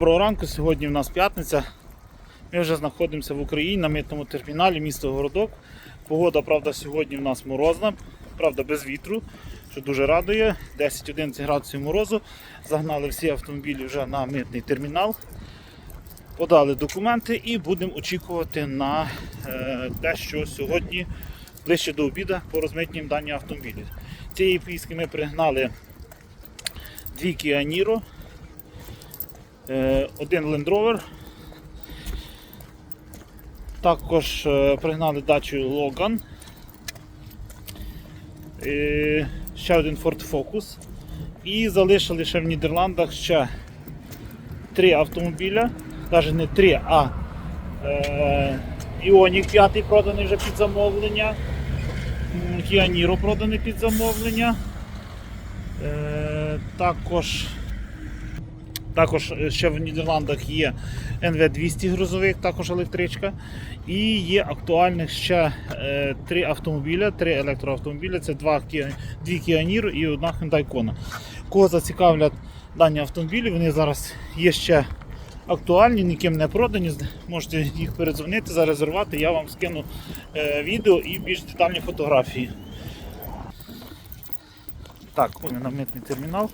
Доброго ранку, сьогодні в нас п'ятниця. Ми вже знаходимося в Україні на митному терміналі місто Городок. Погода, правда, сьогодні в нас морозна, правда, без вітру, що дуже радує. 10-11 градусів морозу. Загнали всі автомобілі вже на митний термінал. Подали документи і будемо очікувати на е, те, що сьогодні ближче до обіду порозмитнім дані автомобілі. Цієї поїздки ми пригнали дві Е, один Land Rover. Також е, пригнали дачу Logan. Е, Ще один Ford Focus. І залишили ще в Нідерландах ще три автомобіля. Навіть не три, а е, Ioniq 5 проданий вже під замовлення. Kia Niro проданий під замовлення. Е, також також е, ще в Нідерландах є NV200 грузовик, також електричка. І є актуальних ще е, три автомобіля, три електроавтомобіля. Це два дві Kia і одна Hyundai Kona. Кого зацікавлять дані автомобілі, вони зараз є ще актуальні, ніким не продані. Можете їх передзвонити, зарезервувати. Я вам скину е, відео і більш детальні фотографії. Так, ось на митний термінал.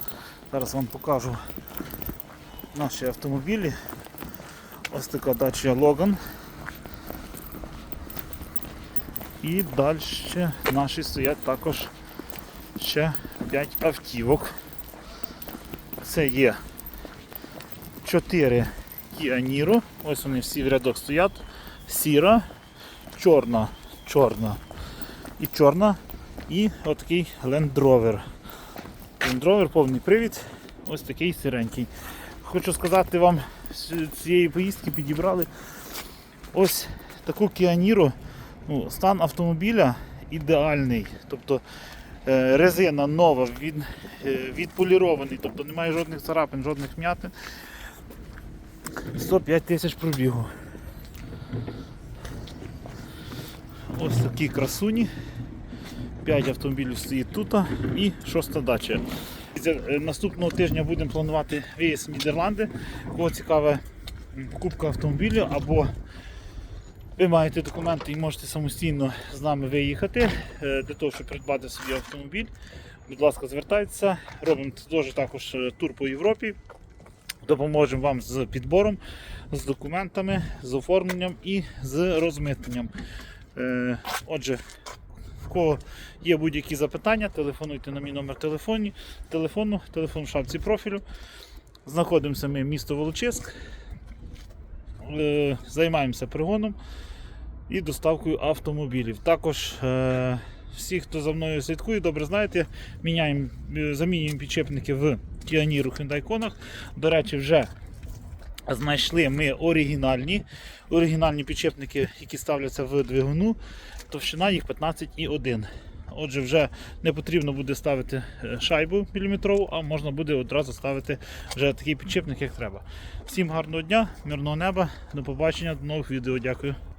Зараз вам покажу наші автомобілі. Ось така дача Логан. І далі наші стоять також ще 5 автівок. Це є 4 Kia Niro. Ось вони всі в рядок стоять. Сіра, чорна, чорна і чорна. І отакий Land Rover. Land Rover повний привід. Ось такий сиренький. Хочу сказати вам, з цієї поїздки підібрали ось таку Niro. Ну, стан автомобіля ідеальний. Тобто е, резина нова, від, е, відполірований, тобто немає жодних царапин, жодних м'ятин. 105 тисяч пробігу. Ось такі красуні. 5 автомобілів стоїть тут і шоста дача. Це, е, Наступного тижня будемо планувати виїзд в Нідерланди. Кого цікава покупка автомобілю або ви маєте документи і можете самостійно з нами виїхати е, для того, щоб придбати собі автомобіль. Будь ласка, звертайтеся. Робимо також е, тур по Європі. Допоможемо вам з підбором, з документами, з оформленням і з розмитненням. Отже, в кого є будь-які запитання, телефонуйте на мій номер телефоні, телефону, телефон в шапці профілю. Знаходимося ми в місто Волочиськ. Е, Займаємося пригоном і доставкою автомобілів. Також е, всі, хто за мною слідкує, добре знаєте, міняємо, е, замінюємо підчепники в Hyundai Kona. До речі, вже знайшли ми оригінальні, оригінальні підчепники, які ставляться в двигуну. Товщина їх 15,1. Отже, вже не потрібно буде ставити е, шайбу міліметрову, а можна буде одразу ставити вже такий підчепник, як треба. Всім гарного дня, мирного неба, до побачення, до нових відео. Дякую.